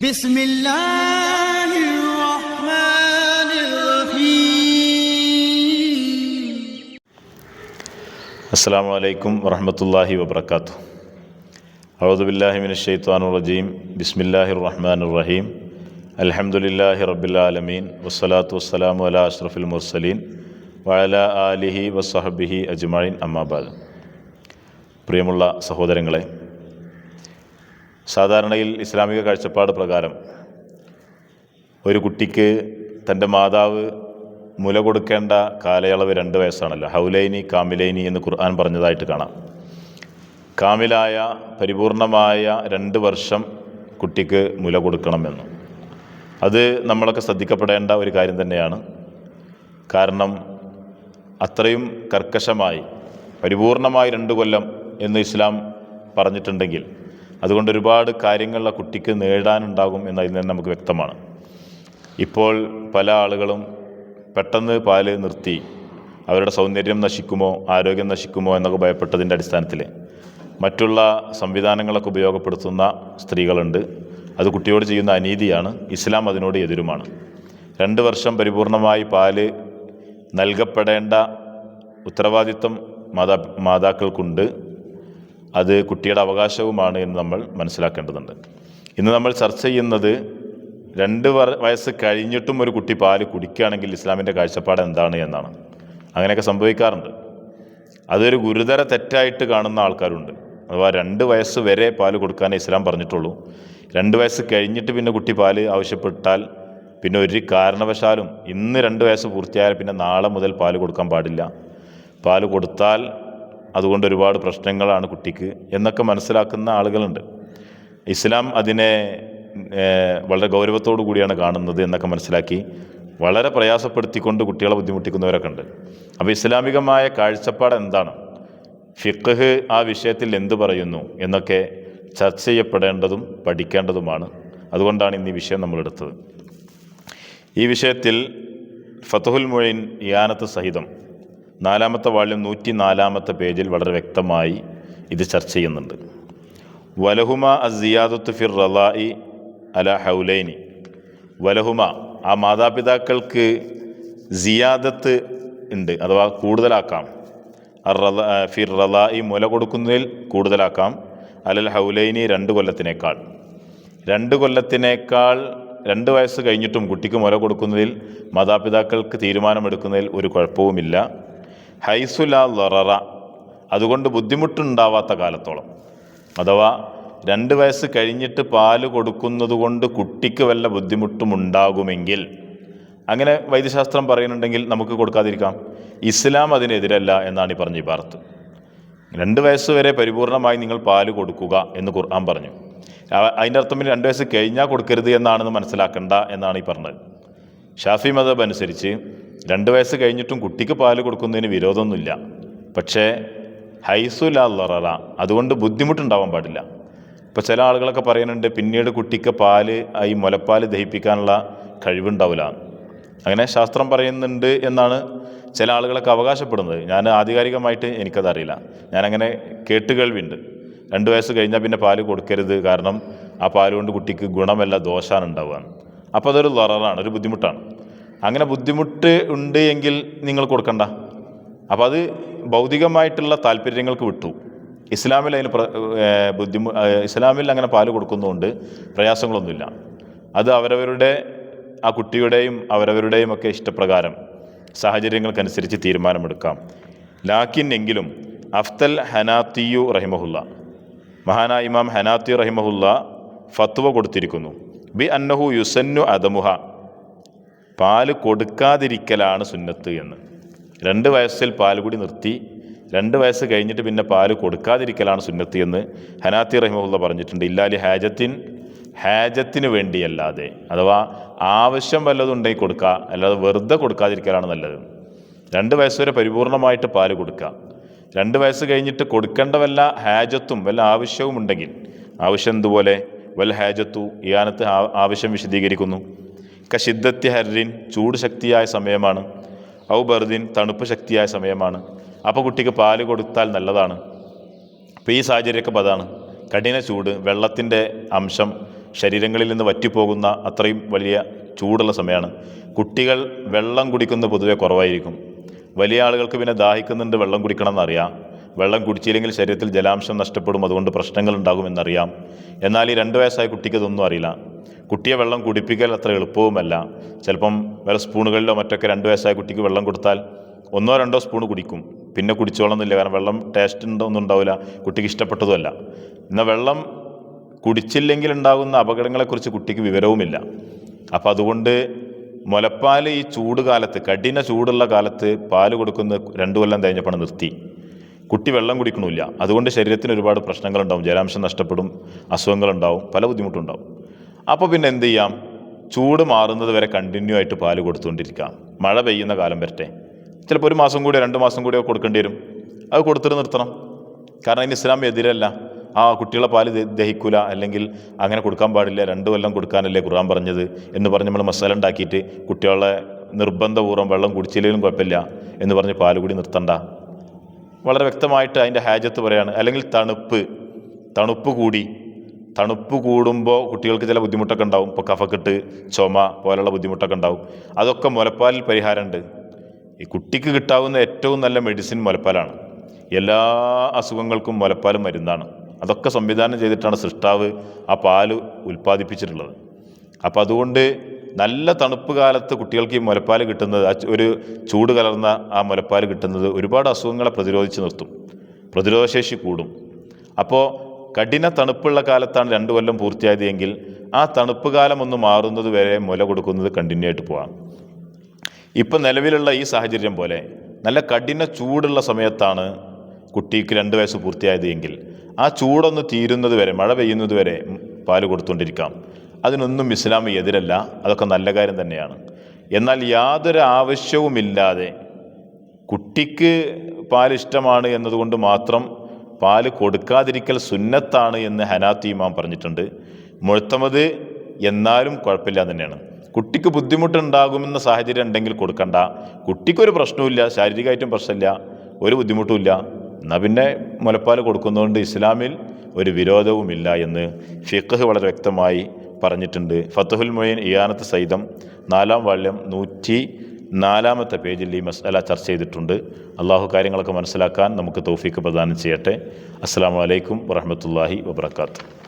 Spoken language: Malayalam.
بسم الله الرحمن الرحيم അസ്സാം വലൈക്കും വറഹമത്തല്ലാഹി വബർക്കാത്തു ഔദുബില്ലാഹിമിനഷെയ്ത്താനുറജീം ബിസ്മില്ലാഹി റഹ്മാൻ റഹീം അൽഹംദുലില്ലാഹി റബ്ബിലാലമീൻ വസ്സലാത്തു വസ്സലാമു അല അഷ്റഫുൽ മുർസലീൻ വഅല ആലിഹി വസ്സഹബിഹി അജ്മഈൻ അമ്മാബാദ് പ്രിയമുള്ള സഹോദരങ്ങളെ സാധാരണയിൽ ഇസ്ലാമിക കാഴ്ചപ്പാട് പ്രകാരം ഒരു കുട്ടിക്ക് തന്റെ മാതാവ് മുല കൊടുക്കേണ്ട കാലയളവ് രണ്ട് വയസ്സാണല്ലോ. ഹൗലൈനി കാമിലൈനി എന്ന് ഖുർആൻ പറഞ്ഞതായിട്ട് കാണാം. കാമിലായ പരിപൂർണമായ രണ്ട് വർഷം കുട്ടിക്ക് മുല കൊടുക്കണമെന്ന് അത് നമ്മളൊക്കെ ശ്രദ്ധിക്കപ്പെടേണ്ട ഒരു കാര്യം തന്നെയാണ്. കാരണം അത്രയും കർക്കശമായി പരിപൂർണമായി രണ്ട് കൊല്ലം എന്ന് ഇസ്ലാം പറഞ്ഞിട്ടുണ്ടെങ്കിൽ അതുകൊണ്ട് ഒരുപാട് കാര്യങ്ങൾ ആ കുട്ടിക്ക് നേടാനുണ്ടാകും എന്നതിൽ നിന്ന് നമുക്ക് വ്യക്തമാണ്. ഇപ്പോൾ പല ആളുകളും പെട്ടെന്ന് പാൽ നിർത്തി അവരുടെ സൗന്ദര്യം നശിക്കുമോ ആരോഗ്യം നശിക്കുമോ എന്നൊക്കെ ഭയപ്പെട്ടതിന്റെ അടിസ്ഥാനത്തിൽ മറ്റുള്ള സംവിധാനങ്ങളൊക്കെ ഉപയോഗപ്പെടുത്തുന്ന സ്ത്രീകളുണ്ട്. അത് കുട്ടിയോട് ചെയ്യുന്ന അനീതിയാണ് ഇസ്ലാം അതിനോട് എതിരുമാണ്. രണ്ട് വർഷം പരിപൂർണമായി പാൽ നൽകപ്പെടേണ്ട ഉത്തരവാദിത്വം മാതാ മാതാക്കൾക്കുണ്ട്. അത് കുട്ടിയുടെ അവകാശവുമാണ് എന്ന് നമ്മൾ മനസ്സിലാക്കേണ്ടതുണ്ട്. ഇന്ന് നമ്മൾ ചർച്ച ചെയ്യുന്നത് രണ്ട് വയസ്സ് കഴിഞ്ഞിട്ടും ഒരു കുട്ടി പാൽ കുടിക്കുകയാണെങ്കിൽ ഇസ്ലാമിന്റെ കാഴ്ചപ്പാട് എന്താണ് എന്നാണ്. അങ്ങനെയൊക്കെ സംഭവിക്കാറുണ്ട്. അതൊരു ഗുരുതര തെറ്റായിട്ട് കാണുന്ന ആൾക്കാരുണ്ട്. അഥവാ രണ്ട് വയസ്സ് വരെ പാൽ കൊടുക്കാനേ ഇസ്ലാം പറഞ്ഞിട്ടുള്ളൂ. രണ്ട് വയസ്സ് കഴിഞ്ഞിട്ട് പിന്നെ കുട്ടി പാൽ ആവശ്യപ്പെട്ടാൽ പിന്നെ ഒരു കാരണവശാലും ഇന്ന് രണ്ട് വയസ്സ് പൂർത്തിയായാൽ പിന്നെ നാളെ മുതൽ പാൽ കൊടുക്കാൻ പാടില്ല. പാൽ കൊടുത്താൽ അതുകൊണ്ട് ഒരുപാട് പ്രശ്നങ്ങളാണ് കുട്ടിക്ക് എന്നൊക്കെ മനസ്സിലാക്കുന്ന ആളുകളുണ്ട്. ഇസ്ലാം അതിനെ വളരെ ഗൗരവത്തോടു കൂടിയാണ് കാണുന്നത് എന്നൊക്കെ മനസ്സിലാക്കി വളരെ പ്രയാസപ്പെടുത്തിക്കൊണ്ട് കുട്ടികളെ ബുദ്ധിമുട്ടിക്കുന്നവരൊക്കെ ഉണ്ട്. അപ്പോൾ ഇസ്ലാമികമായ കാഴ്ചപ്പാട് എന്താണ്? ഫിഖ് ആ വിഷയത്തിൽ എന്തു പറയുന്നു എന്നൊക്കെ ചർച്ച ചെയ്യപ്പെടേണ്ടതും പഠിക്കേണ്ടതുമാണ്. അതുകൊണ്ടാണ് ഇന്ന് ഈ വിഷയം നമ്മളെടുത്തത്. ഈ വിഷയത്തിൽ ഫതഹുൽ മൊഴിൻ ഇയാനത്ത് സഹിതം നാലാമത്തെ വാള്യം നൂറ്റി നാലാമത്തെ പേജിൽ വളരെ വ്യക്തമായി ഇത് ചർച്ച ചെയ്യുന്നുണ്ട്. വലഹുമ അസിയാദത്ത് ഫിർ റലായി അല ഹൗലൈനി. വലഹുമ ആ മാതാപിതാക്കൾക്ക് സിയാദത്ത് ഉണ്ട് അഥവാ കൂടുതലാക്കാം. ഫിർ റലായി മുല കൊടുക്കുന്നതിൽ കൂടുതലാക്കാം. അലൽ ഹൗലൈനി രണ്ട് കൊല്ലത്തിനേക്കാൾ. രണ്ട് കൊല്ലത്തിനേക്കാൾ രണ്ട് വയസ്സ് കഴിഞ്ഞിട്ടും കുട്ടിക്ക് മുല കൊടുക്കുന്നതിൽ മാതാപിതാക്കൾക്ക് തീരുമാനമെടുക്കുന്നതിൽ ഒരു കുഴപ്പവുമില്ല. ഹൈസുല ലററ അതുകൊണ്ട് ബുദ്ധിമുട്ടുണ്ടാവാത്ത കാലത്തോളം. അഥവാ രണ്ട് വയസ്സ് കഴിഞ്ഞിട്ട് പാൽ കൊടുക്കുന്നത് കൊണ്ട് കുട്ടിക്ക് വല്ല ബുദ്ധിമുട്ടും ഉണ്ടാകുമെങ്കിൽ അങ്ങനെ വൈദ്യശാസ്ത്രം പറയുന്നുണ്ടെങ്കിൽ നമുക്ക് കൊടുക്കാതിരിക്കാം. ഇസ്ലാം അതിനെതിരല്ല എന്നാണ് ഈ പറഞ്ഞ പാർത്ത് രണ്ട് വയസ്സ് വരെ പരിപൂർണമായി നിങ്ങൾ പാൽ കൊടുക്കുക എന്ന് ഖുർആൻ പറഞ്ഞു. അതിന്റെ അർത്ഥം രണ്ട് വയസ്സ് കഴിഞ്ഞാൽ കൊടുക്കരുത് എന്നാണെന്ന് മനസ്സിലാക്കണ്ട എന്നാണ് ഈ പറഞ്ഞത്. ഷാഫി മതബ് അനുസരിച്ച് രണ്ട് വയസ്സ് കഴിഞ്ഞിട്ടും കുട്ടിക്ക് പാൽ കൊടുക്കുന്നതിന് വിരോധമൊന്നുമില്ല. പക്ഷേ ഹൈസുല ലററ അതുകൊണ്ട് ബുദ്ധിമുട്ടുണ്ടാവാൻ പാടില്ല. ഇപ്പോൾ ചില ആളുകളൊക്കെ പറയുന്നുണ്ട് പിന്നീട് കുട്ടിക്ക് പാൽ ഈ മുലപ്പാൽ ദഹിപ്പിക്കാനുള്ള കഴിവുണ്ടാവില്ല. അങ്ങനെ ശാസ്ത്രം പറയുന്നുണ്ട് എന്നാണ് ചില ആളുകളൊക്കെ അവകാശപ്പെടുന്നത്. ഞാൻ ആധികാരികമായിട്ട് എനിക്കതറിയില്ല. ഞാനങ്ങനെ കേട്ട് കേൾവിയുണ്ട്. രണ്ട് വയസ്സ് കഴിഞ്ഞാൽ പിന്നെ പാൽ കൊടുക്കരുത്. കാരണം ആ പാൽ കൊണ്ട് കുട്ടിക്ക് ഗുണമല്ല ദോഷമാണ് ഉണ്ടാവുക. അപ്പോൾ അതൊരു ലററാണ് ഒരു ബുദ്ധിമുട്ടാണ്. അങ്ങനെ ബുദ്ധിമുട്ട് ഉണ്ട് എങ്കിൽ നിങ്ങൾ കൊടുക്കണ്ട. അപ്പോൾ അത് ഭൗതികമായിട്ടുള്ള താല്പര്യങ്ങൾക്ക് വിട്ടു. ഇസ്ലാമിൽ അതിന് ബുദ്ധിമു ഇസ്ലാമിൽ അങ്ങനെ പാൽ കൊടുക്കുന്നതുകൊണ്ട് പ്രയാസങ്ങളൊന്നുമില്ല. അത് അവരവരുടെ ആ കുട്ടിയുടെയും അവരവരുടെയും ഒക്കെ ഇഷ്ടപ്രകാരം സാഹചര്യങ്ങൾക്കനുസരിച്ച് തീരുമാനമെടുക്കാം. ലാക്കിൻ എങ്കിലും അഫ്തൽ ഹനാത്തിയു റഹിമഹുല്ല. മഹാനായ ഇമാം ഹനാത്തി റഹിമഹുല്ല ഫത്വ കൊടുത്തിരിക്കുന്നു. ബി അന്നഹു യുസന്നു അദമുഹ. പാൽ കൊടുക്കാതിരിക്കലാണ് സുന്നത്ത് എന്ന്. രണ്ട് വയസ്സിൽ പാൽ കൂടി നിർത്തി രണ്ട് വയസ്സ് കഴിഞ്ഞിട്ട് പിന്നെ പാൽ കൊടുക്കാതിരിക്കലാണ് സുന്നത്ത് എന്ന് ഹനാത്തി റഹിമുള്ള പറഞ്ഞിട്ടുണ്ട്. ഇല്ലാലി ഹാജത്തിൻ ഹാജത്തിന് വേണ്ടിയല്ലാതെ. അഥവാ ആവശ്യം വല്ലതും ഉണ്ടെങ്കിൽ കൊടുക്കുക അല്ലാതെ വെറുതെ കൊടുക്കാതിരിക്കലാണ് നല്ലത്. രണ്ട് വയസ്സ് വരെ പരിപൂർണമായിട്ട് പാൽ കൊടുക്കുക. രണ്ട് വയസ്സ് കഴിഞ്ഞിട്ട് കൊടുക്കേണ്ട വല്ല ഹാജത്തും വല്ല ആവശ്യവും ഉണ്ടെങ്കിൽ ആവശ്യം എന്തുപോലെ? വൽ ഹാജത്തു ഈ ആനത്ത് ആവശ്യം വിശദീകരിക്കുന്നു. കശിദ്ധത്തി ഹരിൻ ചൂട് ശക്തിയായ സമയമാണ്. ഔ ബർദിൻ തണുപ്പ് ശക്തിയായ സമയമാണ്. അപ്പോൾ കുട്ടിക്ക് പാൽ കൊടുത്താൽ നല്ലതാണ്. അപ്പോൾ ഈ സാഹചര്യമൊക്കെ പതാണ് കഠിന ചൂട് വെള്ളത്തിന്റെ അംശം ശരീരങ്ങളിൽ നിന്ന് വറ്റിപ്പോകുന്ന അത്രയും വലിയ ചൂടുള്ള സമയമാണ്. കുട്ടികൾ വെള്ളം കുടിക്കുന്നത് പൊതുവെ കുറവായിരിക്കും. വലിയ ആളുകൾക്ക് പിന്നെ ദാഹിക്കുന്നുണ്ട് വെള്ളം കുടിക്കണം എന്നറിയാം വെള്ളം കുടിച്ചില്ലെങ്കിൽ ശരീരത്തിൽ ജലാംശം നഷ്ടപ്പെടും. അതുകൊണ്ട് പ്രശ്നങ്ങൾ ഉണ്ടാകുമെന്നറിയാം. എന്നാൽ ഈ രണ്ട് വയസ്സായ കുട്ടിക്ക് ഇതൊന്നും അറിയില്ല. കുട്ടിയെ വെള്ളം കുടിപ്പിക്കൽ അത്ര എളുപ്പവുമല്ല. ചിലപ്പം വേറെ സ്പൂണുകളിലോ മറ്റൊക്കെ രണ്ട് വയസ്സായ കുട്ടിക്ക് വെള്ളം കൊടുത്താൽ ഒന്നോ രണ്ടോ സ്പൂൺ കുടിക്കും. പിന്നെ കുടിച്ചോളന്നില്ല കാരണം വെള്ളം ടേസ്റ്റ് ഉണ്ടോ ഒന്നും ഉണ്ടാവില്ല കുട്ടിക്ക് ഇഷ്ടപ്പെട്ടതുമല്ല. എന്നാൽ വെള്ളം കുടിച്ചില്ലെങ്കിൽ ഉണ്ടാകുന്ന അപകടങ്ങളെക്കുറിച്ച് കുട്ടിക്ക് വിവരവുമില്ല. അപ്പോൾ അതുകൊണ്ട് മുലപ്പാൽ ഈ ചൂട് കാലത്ത് കഠിന ചൂടുള്ള കാലത്ത് പാൽ കൊടുക്കുന്ന രണ്ടു കൊല്ലം കഴിഞ്ഞപ്പോൾ നിർത്തി. കുട്ടി വെള്ളം കുടിക്കണമില്ല അതുകൊണ്ട് ശരീരത്തിന് ഒരുപാട് പ്രശ്നങ്ങളുണ്ടാവും. ജലാംശം നഷ്ടപ്പെടും അസുഖങ്ങളുണ്ടാവും പല ബുദ്ധിമുട്ടുണ്ടാവും. അപ്പോൾ പിന്നെ എന്ത് ചെയ്യാം? ചൂട് മാറുന്നത് വരെ കണ്ടിന്യൂ ആയിട്ട് പാൽ കൊടുത്തുകൊണ്ടിരിക്കാം മഴ പെയ്യുന്ന കാലം വരട്ടെ. ചിലപ്പോൾ ഒരു മാസം കൂടിയോ രണ്ട് മാസം കൂടിയോ കൊടുക്കേണ്ടി വരും. അത് കൊടുത്തിട്ട് നിർത്തണം. കാരണം അതിന് ഇസ്ലാം എതിരല്ല. ആ കുട്ടികളെ പാൽ ദഹിക്കൂല. അല്ലെങ്കിൽ അങ്ങനെ കൊടുക്കാൻ പാടില്ല. രണ്ട് കൊല്ലം കൊടുക്കാനല്ലേ ഖുർആൻ പറഞ്ഞത് എന്ന് പറഞ്ഞ് നമ്മൾ മസാല ഉണ്ടാക്കിയിട്ട് കുട്ടികളെ നിർബന്ധപൂർവം വെള്ളം കുടിച്ചില്ലെങ്കിലും കുഴപ്പമില്ല എന്ന് പറഞ്ഞ് പാൽ കൂടി നിർത്തണ്ട. വളരെ വ്യക്തമായിട്ട് അതിന്റെ ഹാജത്ത് പറയാണ്. അല്ലെങ്കിൽ തണുപ്പ്. തണുപ്പ് കൂടി. തണുപ്പ് കൂടുമ്പോൾ കുട്ടികൾക്ക് ചില ബുദ്ധിമുട്ടൊക്കെ ഉണ്ടാവും. ഇപ്പോൾ കഫക്കെട്ട് ചുമ പോലുള്ള ബുദ്ധിമുട്ടൊക്കെ ഉണ്ടാവും. അതൊക്കെ മുലപ്പാലിൽ പരിഹാരമുണ്ട്. ഈ കുട്ടിക്ക് കിട്ടാവുന്ന ഏറ്റവും നല്ല മെഡിസിൻ മുലപ്പാലാണ്. എല്ലാ അസുഖങ്ങൾക്കും മുലപ്പാൽ മരുന്നാണ്. അതൊക്കെ സംവിധാനം ചെയ്തിട്ടാണ് സൃഷ്ടാവ് ആ പാൽ ഉൽപ്പാദിപ്പിച്ചിട്ടുള്ളത്. അപ്പോൾ അതുകൊണ്ട് നല്ല തണുപ്പ് കാലത്ത് കുട്ടികൾക്ക് ഈ മുലപ്പാൽ കിട്ടുന്നത് ഒരു ചൂട് കലർന്ന ആ മുലപ്പാൽ കിട്ടുന്നത് ഒരുപാട് അസുഖങ്ങളെ പ്രതിരോധിച്ച് നിർത്തും. പ്രതിരോധശേഷി കൂടും. അപ്പോൾ കഠിന തണുപ്പുള്ള കാലത്താണ് രണ്ട് കൊല്ലം പൂർത്തിയായത് എങ്കിൽ ആ തണുപ്പ് കാലം ഒന്ന് മാറുന്നത് വരെ മുല കൊടുക്കുന്നത് കണ്ടിന്യൂ ആയിട്ട് പോകാം ഇപ്പം നിലവിലുള്ള ഈ സാഹചര്യം പോലെ നല്ല കഠിന ചൂടുള്ള സമയത്താണ് കുട്ടിക്ക് രണ്ട് വയസ്സ് പൂർത്തിയായത് എങ്കിൽ ആ ചൂടൊന്ന് തീരുന്നത് വരെ മഴ പെയ്യുന്നത് വരെ പാൽ കൊടുത്തുകൊണ്ടിരിക്കാം. അതിനൊന്നും ഇസ്ലാം എതിരല്ല അതൊക്കെ നല്ല കാര്യം തന്നെയാണ്. എന്നാൽ യാതൊരു ആവശ്യവുമില്ലാതെ കുട്ടിക്ക് പാൽ ഇഷ്ടമാണ് എന്നതുകൊണ്ട് മാത്രം പാൽ കൊടുക്കാതിരിക്കൽ സുന്നത്താണ് എന്ന് ഹനാത്തി ഇമാം പറഞ്ഞിട്ടുണ്ട്. മുഴുത്തമത് എന്നാലും കുഴപ്പമില്ല തന്നെയാണ്. കുട്ടിക്ക് ബുദ്ധിമുട്ടുണ്ടാകുമെന്ന സാഹചര്യം ഉണ്ടെങ്കിൽ കൊടുക്കണ്ട. കുട്ടിക്കൊരു പ്രശ്നവുമില്ല ശാരീരികമായിട്ടും പ്രശ്നമില്ല ഒരു ബുദ്ധിമുട്ടുമില്ല. എന്നാൽ പിന്നെ മുലപ്പാൽ കൊടുക്കുന്നതുകൊണ്ട് ഇസ്ലാമിൽ ഒരു വിരോധവുമില്ല എന്ന് ഫിഖ് വളരെ വ്യക്തമായി പറഞ്ഞിട്ടുണ്ട്. ഫത്തഹുൽ മൊയ്ൻ ഇയാനത്ത് സൈതം നാലാം വാള്യം നൂറ്റി നാലാമത്തെ പേജിൽ ഈ മസ്അല ചർച്ച ചെയ്തിട്ടുണ്ട്. അള്ളാഹു കാര്യങ്ങളൊക്കെ മനസ്സിലാക്കാൻ നമുക്ക് തൗഫീക്ക് പ്രദാനം ചെയ്യട്ടെ. അസ്സാം വലൈക്കും വറഹമത്തല്ലാഹി വബർക്കാത്തു